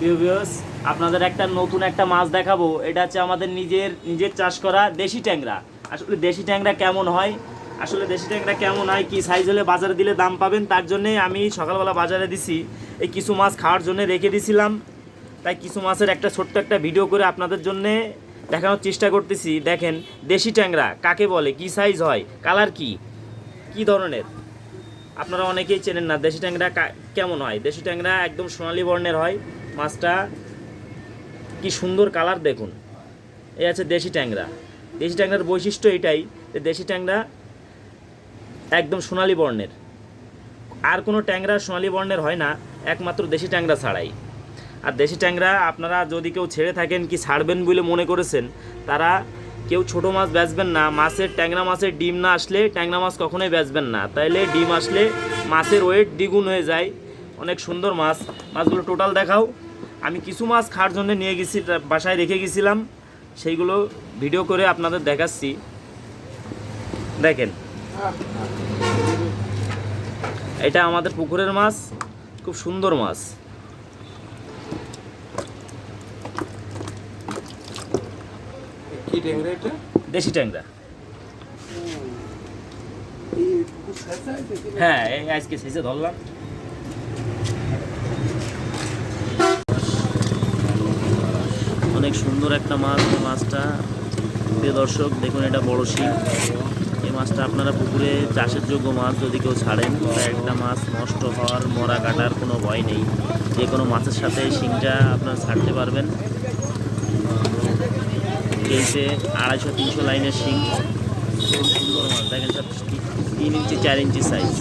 viewers, আপনাদের একটা নতুন একটা মাছ দেখাবো। এটা হচ্ছে আমাদের নিজের নিজের চাষ করা দেশি ট্যাংরা। আসলে দেশি ট্যাংরা কেমন হয়? আসলে দেশি ট্যাংরা কেমন হয় কি সাইজ হলে বাজারে দিলে দাম পাবেন তার জন্যে আমি সকালবেলা বাজারে দিছি। এই কিছু মাছ খাওয়ার জন্য রেখে দিছিলাম। তাই কিছু মাছের একটা ছোট্ট একটা ভিডিও করে আপনাদের জন্যে দেখানোর চেষ্টা করতেছি। দেখেন দেশি ট্যাংরা কাকে বলে কি সাইজ হয় কালার কি? কি ধরনের? আপনারা অনেকেই চেনেন না, দেশি ট্যাংরা কেমন হয়? দেশি ট্যাংরা একদম সোনালী বর্ণের হয়। মাছটা কি সুন্দর কালার দেখুন। এই আছে দেশি ট্যাংরা। দেশি ট্যাংরার বৈশিষ্ট্য এটাই যে দেশি ট্যাংরা একদম সোনালী বর্ণের। আর কোনো ট্যাংরা সোনালী বর্ণের হয় না, একমাত্র দেশি ট্যাংরা ছাড়াই। আর দেশি ট্যাংরা আপনারা যদি কেউ ছেড়ে থাকেন কি ছাড়বেন বলে মনে করেছেন, তারা কেউ ছোট মাছ বেচবেন না, মাছের ট্যাংরা মাছের ডিম না আসলে ট্যাংরা মাছ কখনোই বেচবেন না। তাইলে ডিম আসলে মাছের ওয়েট দ্বিগুণ হয়ে যায়। অনেক সুন্দর মাছ। মাছগুলো টোটাল দেখাও। আমি কিছু মাছ খাওয়ার জন্য নিয়ে গেছি বাসায় রেখে গেছিলাম। সেইগুলো ভিডিও করে আপনাদের দেখাচ্ছি। দেখেন। এটা আমাদের পুকুরের মাছ। খুব সুন্দর মাছ। কি ট্যাংরা এটা? দেশি ট্যাংরা? হ্যাঁ এই আজকে ধরলাম। অনেক সুন্দর একটা মাছ মাছটা। প্রিয় দর্শক দেখুন এটা বড় শিং। এই মাছটা আপনারা পুকুরে চাষের যোগ্য মাছ যদি কেউ ছাড়েন একটা মাছ নষ্ট হওয়ার মরা কাটার কোনো ভয় নেই। যে কোনো মাছের সাথে শিংটা আপনারা ছাড়তে পারবেন। কেসে আড়াইশো তিনশো লাইনের শিং। দেখেন সব তিন ইঞ্চি চার ইঞ্চি সাইজ